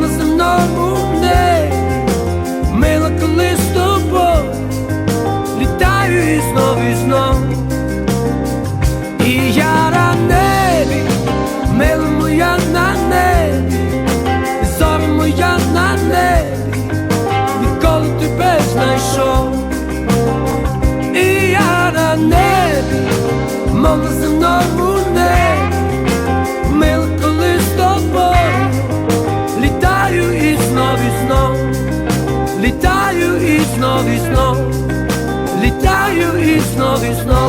на земному небі, мила, коли з тобою, літаю і знов, і знов. І я на небі, мила моя на небі, зоря моя на небі, відколи тебе знайшов. І я на небі, мов на земному літаю і знов,